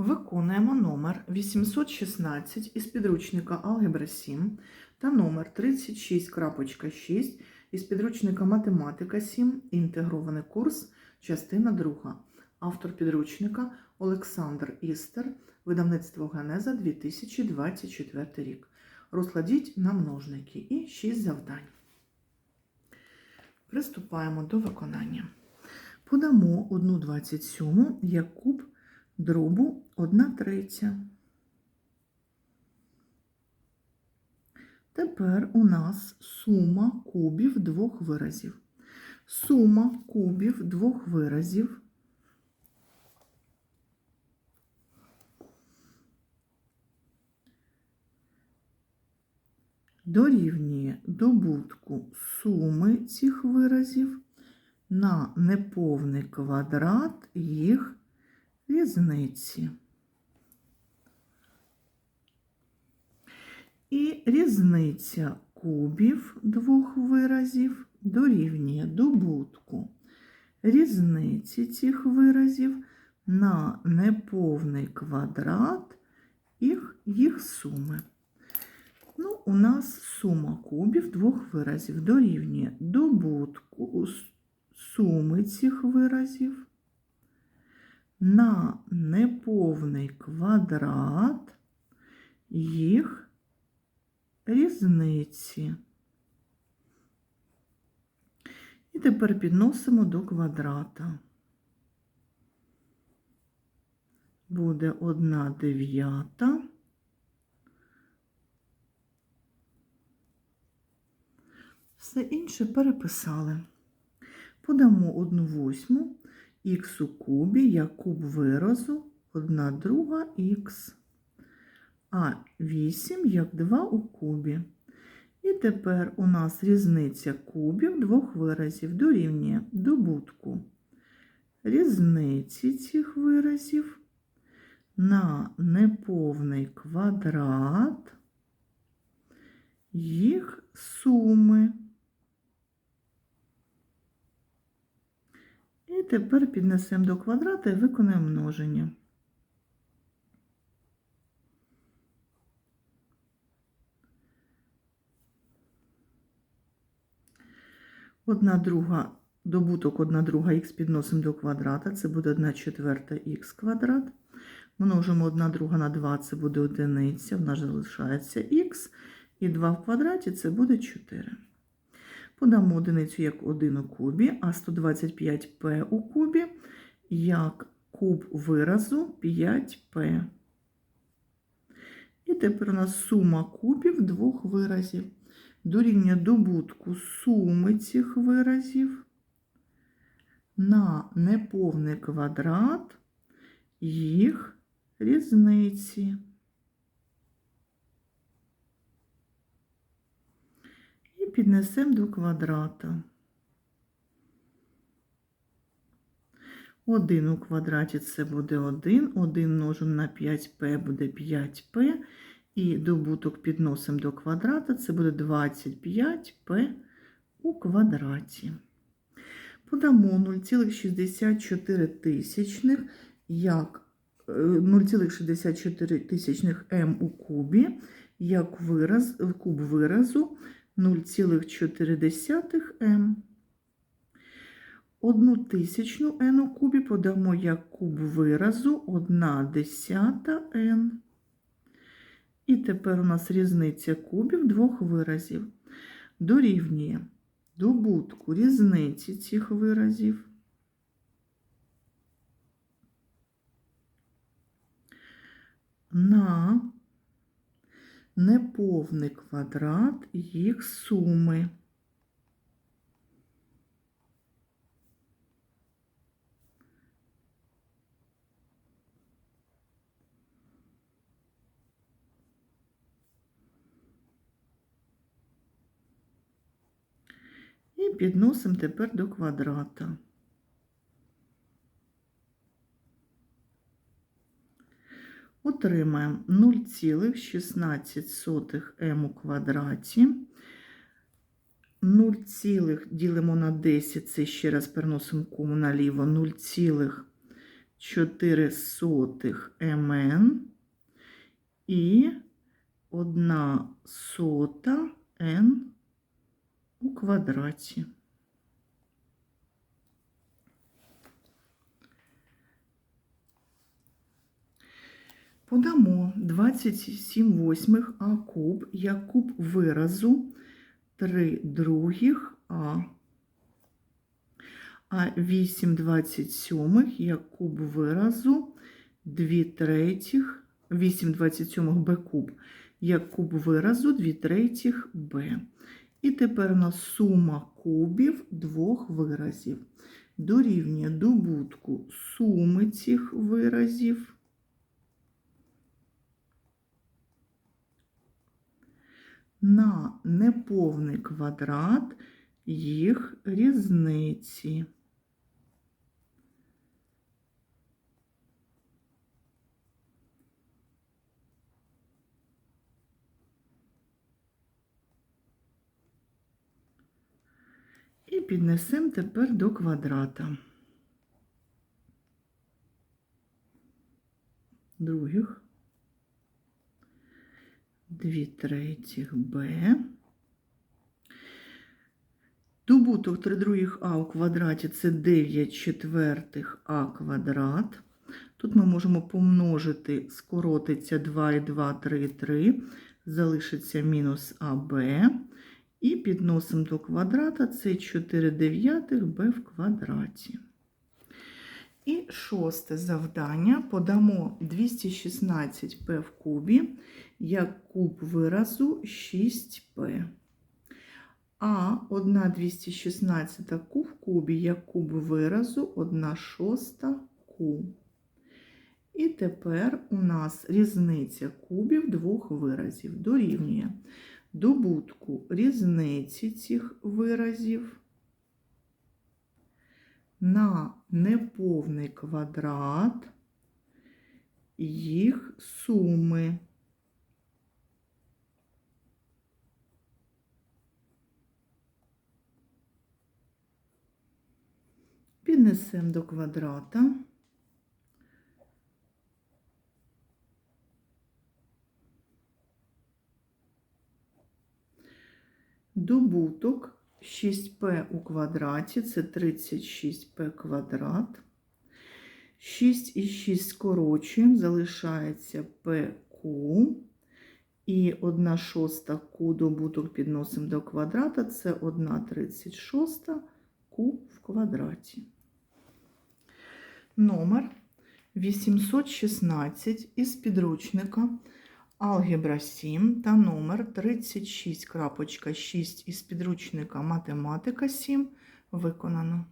Виконуємо номер 816 із підручника Алгебра 7 та номер 36.6 із підручника Математика 7, інтегрований курс, частина 2. Автор підручника Олександр Істер, видавництво Генеза 2024 рік. Розкладіть на множники і 6 завдань. Приступаємо до виконання. Подамо 1,27 як куб дробу 1 третя. Тепер у нас сума кубів двох виразів. Сума кубів двох виразів дорівнює добутку суми цих виразів на неповний квадрат їх різниці. І різниця кубів двох виразів дорівнює добутку різниці цих виразів на неповний квадрат їх, їх суми. Ну, у нас сума кубів двох виразів дорівнює добутку суми цих виразів на неповний квадрат їх різниці. І тепер підносимо до квадрата. Буде 1 дев'ята. Все інше переписали. Подамо 1 восьму х у кубі як куб виразу 1 друга х, а 8 як 2 у кубі. І тепер у нас різниця кубів двох виразів дорівнює добутку різниці цих виразів на неповний квадрат їх суми. І тепер піднесемо до квадрата і виконаємо множення. Одна друга, добуток 1 друга х підносимо до квадрата, це буде 1 четверта х квадрат. Множимо 1 друга на 2, це буде одиниця, в нас залишається х, і 2 в квадраті це буде 4. Подамо одиницю як 1 у кубі, а 125p у кубі як куб виразу 5p. І тепер у нас сума кубів двох виразів. Дорівнює добутку суми цих виразів на неповний квадрат їх різниці. Піднесемо до квадрата. 1 у квадраті це буде 1, 1 множимо на 5p буде 5p, і добуток підносимо до квадрата, це буде 25p у квадраті. Подамо 0,64 тисячних як 0,64 тисячних m у кубі, як вираз, куб виразу 0,4 м. Одну тисячну n у кубі подамо як куб виразу 1 десята n. І тепер у нас різниця кубів двох виразів. Дорівнює добутку різниці цих виразів. На неповний квадрат їх суми. І підносимо тепер до квадрата. Отримаємо 0,16 м у квадраті. 0, ділимо на 10, це ще раз переносимо кому наліво 0,16 4 МН і 1 сота Н у квадраті. Подамо 27 восьмих А куб як куб виразу 3 других А. А 8 27 як куб виразу 2 третіх, 8 27 Б куб як куб виразу 2 третіх Б. І тепер у нас сума кубів двох виразів дорівнює добутку суми цих виразів. На неповний квадрат їх різниці. І піднесемо тепер до квадрата. Других. 2 третіх Б. Добуток 3 других А у квадраті це 9 четвертих А квадрат. Тут ми можемо помножити, скоротиться 2 і 2, 3, 3, залишиться мінус АБ. І підносимо до квадрата це 4 дев'ятих Б в квадраті. І шосте завдання. Подамо 216П в кубі як куб виразу 6П. А 1 216 Q в кубі як куб виразу 1 шоста Q. І тепер у нас різниця кубів двох виразів дорівнює добутку різниці цих виразів на неповний квадрат їх суми. Піднесемо до квадрата. Добуток 6p у квадраті це 36p квадрат. 6 і 6 скорочуємо, залишається pq. І 1 шоста q добуток підносимо до квадрата, це 1 36 q в квадраті. Номер 816 із підручника Алгебра 7 та номер 36.6 із підручника Математика 7 виконано.